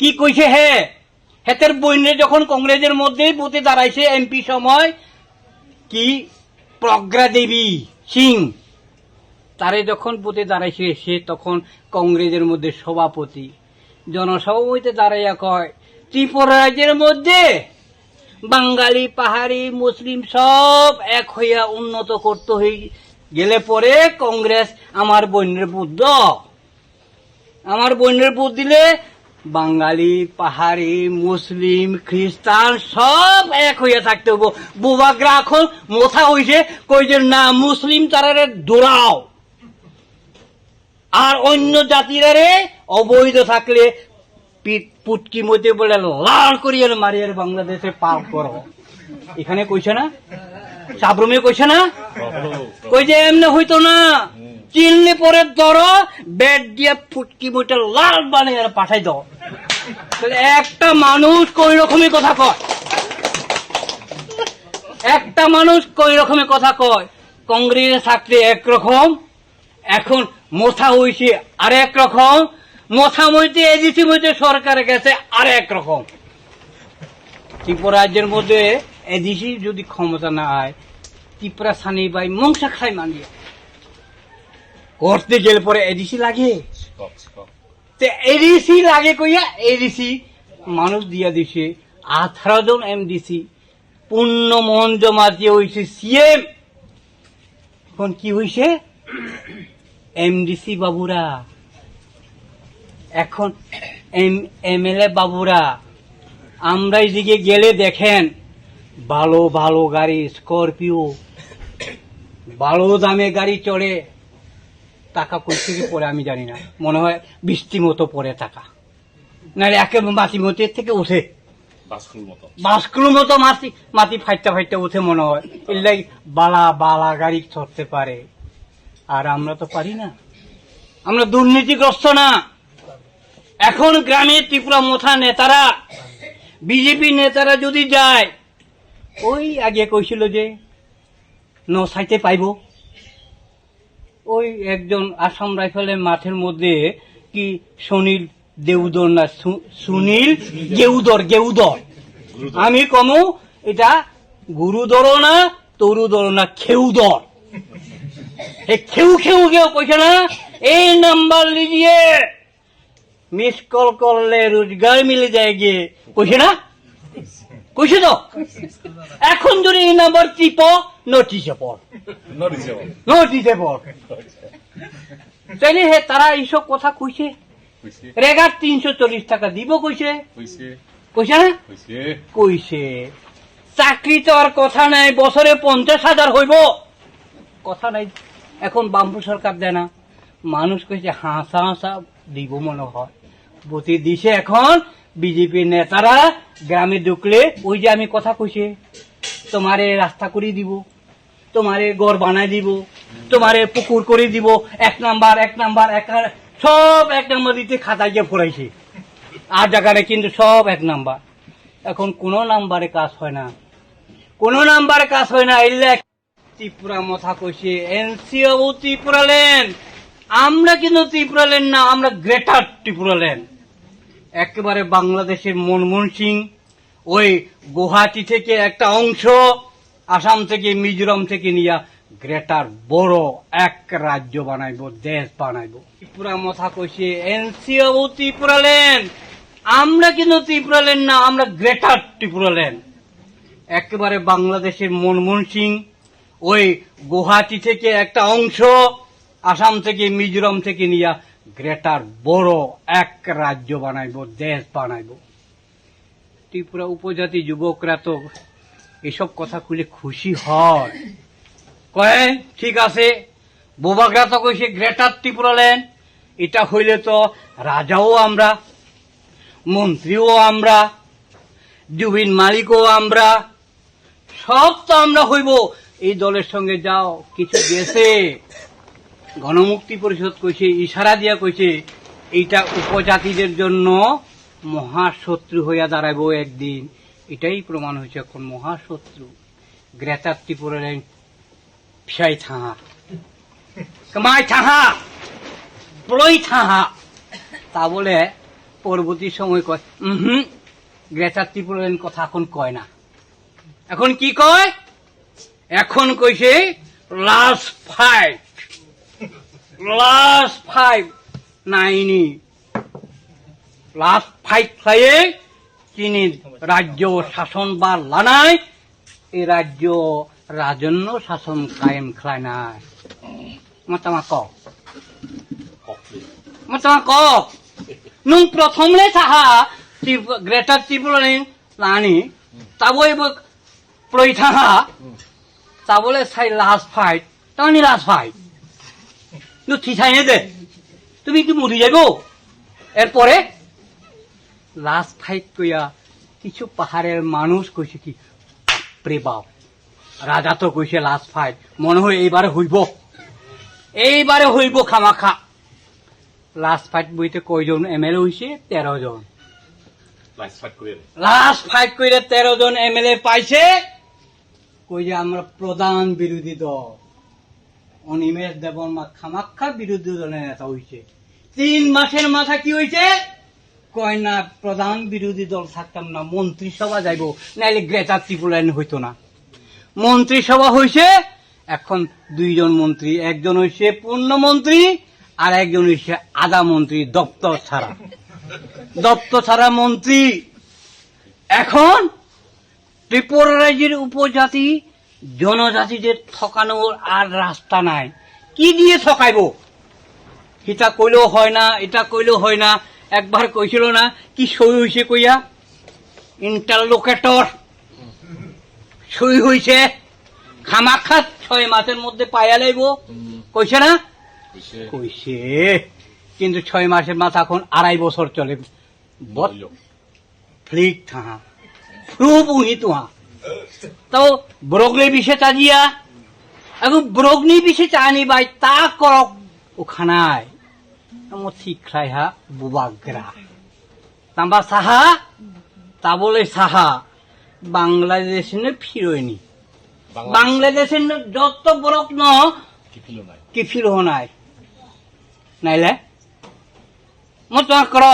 কি কইছে হে? হেতের বইনে যখন কংগ্রেসের মধ্যেই বুথে দাঁড়াইছে এমপি সময়, কি প্রজ্ঞা দেবী সিং? তারে যখন বুথে দাঁড়াইছে, সে তখন কংগ্রেসের মধ্যে সভাপতি। জনসভাপতিতে দাঁড়াইয়া কয় ত্রিপুরা রাজ্যের মধ্যে বাঙালি, পাহাড়ি, মুসলিম সব এক হইয়া উন্নত করতে হই গেলে পরে কংগ্রেস আমার বন্যের বুদ্ধ। আমার বন্যের বুধ দিলে বাঙালি, পাহাড়ি, মুসলিম, খ্রিস্টান, সব এক হইয়া থাকতে হব বুবাকরা এখন মোথা হইছে, কই যে, না, মুসলিম তারারে দৌড়াও। আর অন্য জাতিরারে অবৈধ থাকলে পুটকি মধ্যে বলে, লাল করিয়ে মারিয়ে বাংলাদেশে পার করো। এখানে কইছে না? সাবরুমে কইছে না? কই যে, এমনি হইতো না। চিনলে পরে ধরো, বেড দিয়ে ফুটকি মুটে লাল বানিয়ে পাঠাই দাও। একটা মানুষ কই রকমের কথা কয়? একটা মানুষ কই রকমের কথা কয়? কংগ্রেস থাকলে একরকম, এখন মোথা হইছে আর এক রকম মোথা মইতে এজিসি মইতে সরকার গেছে আর এক রকম ত্রিপুরা রাজ্যের মধ্যে এজিসি যদি ক্ষমতা না আয়, ত্রিপুরা সানি বাই মংসা খাই মানিয়ে। করতে গেলে পরে এডিসি লাগে? তে এডিসি লাগে কইয়া এডিসি মানুষ দিয়া দিছে। আঠারো জন এমডিসি পূর্ণ মন জমা দিয়ে হইছে সিএম এখন কি হইছে? এমডিসি বাবুরা। এখন এম এমএলএ বাবুরা। আমরা এদিকে গেলে দেখেন, ভালো ভালো গাড়ি, স্করপিও। ভালো দামে গাড়ি চড়ে। টাকা কই থেকে পরে আমি জানি না। মনে হয় বৃষ্টি মতো পরে টাকা। নাহলে একে মাটি মতির থেকে উঠে বাসকুল মতো। মাটি মাটি ফাইটটা ফাইটটা উঠে মনে হয়। এলাই বালা বালা গাড়ি চড়তে পারে। আর আমরা তো পারি না। আমরা দুর্নীতিগ্রস্ত না। এখন গ্রামে ত্রিপুরা মোথা নেতারা বিজেপি নেতারা যদি যায় ওই আগে কইছিল যে ন সাইতে পাইব। ওই একজন আসাম রাইফেলের মাঠের মধ্যে কি সুনীল দেউদর না সুনীল গেউদর গেউদর আমি কমু, এটা গুরুদর না তরুদর না খেউদর? খেউ খেউ কেউ কইছে না? এই নাম্বার লিজিয়ে মিস কল করলে রোজগার মিলে যায় গিয়ে। কইছে না? কইছে তো? এখন যদি এই নাম্বার টিপ নোটিশে পড়। নরিসেবল নোটিশে পড়। তাইলে হে তারা এইসব কথা কইছে? রেগার তিনশো চল্লিশ টাকা দিব কইছে? কইছে। না? কইছে। চাকরি তো আর কথা নাই বছরে পঞ্চাশ হাজার হইব। কথা নাই এখন বাম্পু সরকার দেয় না। মানুষ কইছে হাসা হাসা দিব মনে হয়। বতি দিছে এখন বিজেপির নেতারা গ্রামে ঢুকলে, ওই যে আমি কথা কইছে, তোমারে রাস্তা করে দিব, তোমারে গড় বানাই দিব, তোমারে পুকুর করে দিব, এক নাম্বার এক নাম্বার, এক সব এক নাম্বার দিতে খাতায় গিয়ে ফোরাইছে আর জায়গাটা কিন্তু সব এক নাম্বার। এখন কোন নাম্বারে কাজ হয় না। কোন নাম্বারে কাজ হয় না এলে ত্রিপুরা মথা কইছে এনসিও ত্রিপুরা ল্যান্ড আমরা কিন্তু ত্রিপুরা ল্যান্ড না, আমরা গ্রেটার ত্রিপুরা ল্যান্ড একেবারে বাংলাদেশের মনমোহন সিং, ওই গুয়াহাটি থেকে একটা অংশ, আসাম থেকে মিজোরাম থেকে নিয়া গ্রেটার বড় এক রাজ্য বানাইব, দেশ বানাইব। ত্রিপুরা মথা কইছে, এনসিও ত্রিপুরা ল্যান্ড আমরা কিন্তু ত্রিপুরা ল্যান্ড না, আমরা গ্রেটার ত্রিপুরা ল্যান্ড একেবারে বাংলাদেশের মনমোহন সিং, ওই গুয়াহাটি থেকে একটা অংশ, আসাম থেকে মিজোরাম থেকে নিয়া গ্রেটার বড় এক রাজ্য বানাইবো, দেশ বানাইবো। ত্রিপুরা উপজাতি যুবকরা তো এসব কথা খুলে খুশি হয়। কয়, ঠিক আছে বোবাকরা তো কইছে গ্রেটার ত্রিপুরা ল্যান্ড এটা হইলে তো রাজাও আমরা, মন্ত্রীও আমরা, জুবিন মালিকও আমরা, সব তো আমরা হইব। এই দলের সঙ্গে যাও, কিছু গেছে। গণমুক্তি পরিষদ কইছে, ইশারা দিয়া কইছে, এইটা উপজাতিদের জন্য মহাশত্রু হইয়া দাঁড়াইব একদিন। এটাই প্রমাণ হয়েছে এখন মহাশত্রু। গ্রেটার ত্রিপুরা ফিসাই থাহা। কামাই থাহা! প্লই থাহা! তা বলে পরবর্তী সময় কয় হুম গ্রেটার ত্রিপুরার কথা এখন কয় না। এখন কি কয়? এখন কইছে লাস্ট ফাইট লাস্ট ফাইট নাইনি লাস্ট ফাইট খাইয়ে তিনি রাজ্য শাসন বা লানায়, এই রাজ্য রাজন্য শাসন কায়েম খায় নাই। মাতামা ক মাতামা ক নুং প্রথমলে সাহা গ্রেটার ত্রিপুরানি লানি, তাবো এব প্রই থাহা তাবলে সাই লাস্ট ফাইট তানি লাস্ট ফাইট ঠিসাই দে। তুমি কি মরি যাইব? এরপরে লাস্ট ফাইট কইয়া কিছু পাহাড়ের মানুষ কইছে কি বাপরে বাপ রাজা তো কইছে লাস্ট ফাইট মনে হয় এইবারে হইব। এইবারে হইব খামাখা। লাস্ট ফাইট বইতে কয়জন এম এল এ হয়েছে তেরো জন। লাস্ট ফাইট করে তেরো জন এম এল এ পাইছে। কই যে আমরা প্রধান বিরোধী দল। অনিমেষ দেবন মা খামাক্ষা বিরোধী দলের নেতা হয়েছে তিন মাসের মাথা কি হয়েছে কয় না, প্রধান বিরোধী দল থাকতাম না, মন্ত্রিসভা যাইব, নাইলে গ্রেটার ত্রিপুরান হইতো না। মন্ত্রিসভা হয়েছে এখন দুইজন মন্ত্রী, একজন হয়েছে পূর্ণমন্ত্রী, আর একজন হয়েছে আধা মন্ত্রী, দপ্তর ছাড়া। দপ্তর ছাড়া মন্ত্রী। এখন ত্রিপুরা রাজ্যের উপজাতি জনজাতিদের ঠকানোর আর রাস্তা নাই। কি দিয়ে ঠকাইব? এটা কইলেও হয় না এটা কইলেও হয় না একবার কইছিল না কি সই হইছে কইয়া? ইন্টারলোকেটর। সই হইছে। খামাখাত ছয় মাসের মধ্যে পাইয়া লাইব। কইছে না? কইছে। কিন্তু ছয় মাসের মাথা এখন আড়াই বছর চলে। ফ্লিক থাহা। ফ্লু পুহি তুহা। তো ব্রগলে বিষে চাজিয়া এখন ব্রগনি বিষে চানি বাই তা করক ওখানায় আমার শিক্ষাই হা বুবাগ্রা তাম্বা সাহা তা বলে সাহা বাংলাদেশে ফিরোয়নি বাংলাদেশের যত ব্রক ন কি ফির নাই নাইলে মত কর